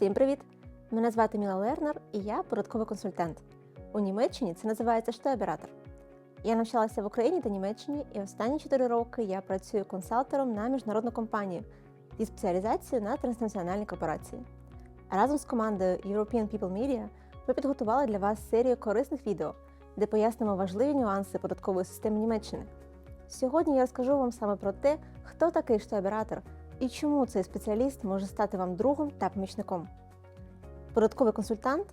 Всім привіт! Мене звати Міла Лернер і я податковий консультант. У Німеччині це називається штабіратор. Я навчалася в Україні та Німеччині, і останні 4 роки я працюю консалтером на міжнародну компанію зі спеціалізацією на транснаціональні корпорації. Разом з командою European People Media ми підготували для вас серію корисних відео, де пояснимо важливі нюанси податкової системи Німеччини. Сьогодні я розкажу вам саме про те, хто такий штабіратор і чому цей спеціаліст може стати вам другом та помічником. Податковий консультант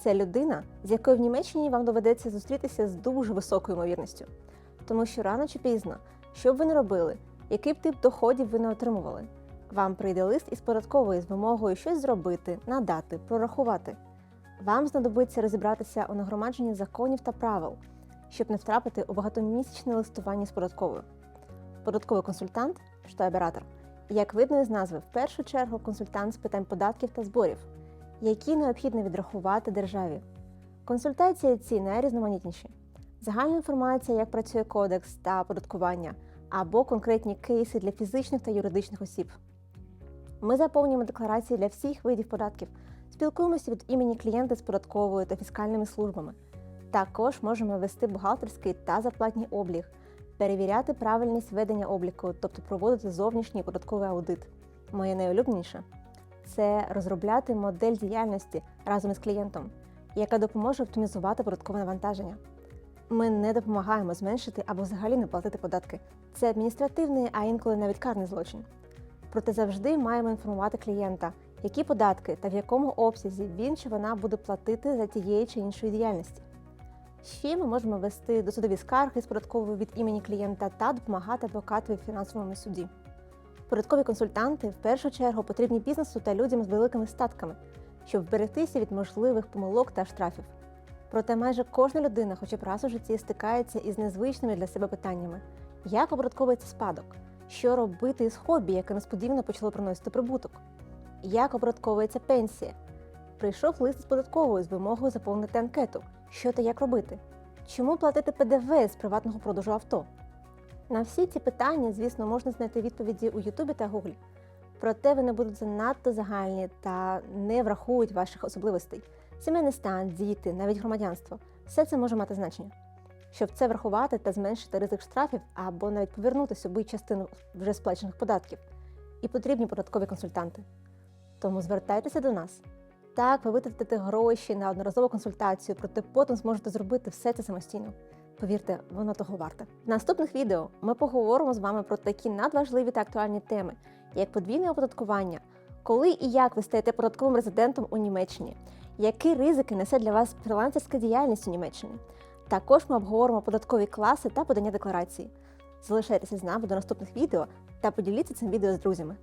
це людина, з якою в Німеччині вам доведеться зустрітися з дуже високою ймовірністю. Тому що рано чи пізно, що б ви не робили, який б тип доходів ви не отримували, вам прийде лист із податкової з вимогою щось зробити, надати, прорахувати. Вам знадобиться розібратися у нагромадженні законів та правил, щоб не втрапити у багатомісячне листування з податковою. Податковий консультант штабіратор. Як видно із назви, в першу чергу консультант з питань податків та зборів, які необхідно відрахувати державі. Консультації ці найрізноманітніші. Загальна інформація, як працює кодекс та оподаткування, або конкретні кейси для фізичних та юридичних осіб. Ми заповнюємо декларації для всіх видів податків, спілкуємося від імені клієнта з податковою та фіскальними службами. Також можемо вести бухгалтерський та зарплатний облік, перевіряти правильність ведення обліку, тобто проводити зовнішній податковий аудит. Моє найулюбленіше це розробляти модель діяльності разом із клієнтом, яка допоможе оптимізувати податкове навантаження. Ми не допомагаємо зменшити або взагалі не платити податки. Це адміністративний, а інколи навіть карний злочин. Проте завжди маємо інформувати клієнта, які податки та в якому обсязі він чи вона буде платити за тієї чи іншої діяльності. Ще ми можемо вести досудові скарги з податковою від імені клієнта та допомагати адвокатові в фінансовому суді. Податкові консультанти в першу чергу потрібні бізнесу та людям з великими статками, щоб вберегтися від можливих помилок та штрафів. Проте майже кожна людина, хоча б раз у житті, стикається із незвичними для себе питаннями: як оподатковується спадок, що робити із хобі, яке несподівано почало приносити прибуток, як оподатковується пенсія. Прийшов лист з податковою з вимогою заповнити анкету, що та як робити, чому платити ПДВ з приватного продажу авто. На всі ці питання, звісно, можна знайти відповіді у Ютубі та Гуглі. Проте вони будуть занадто загальні та не врахують ваших особливостей. Сімейний стан, діти, навіть громадянство все це може мати значення. Щоб це врахувати та зменшити ризик штрафів або навіть повернути собі частину вже сплачених податків, і потрібні податкові консультанти. Тому звертайтеся до нас. Так, ви витратите гроші на одноразову консультацію, проте потім зможете зробити все це самостійно. Повірте, воно того варте. В наступних відео ми поговоримо з вами про такі надважливі та актуальні теми, як подвійне оподаткування, коли і як ви стаєте податковим резидентом у Німеччині, які ризики несе для вас фрілансерська діяльність у Німеччині. Також ми обговоримо податкові класи та подання декларації. Залишайтеся з нами до наступних відео та поділіться цим відео з друзями.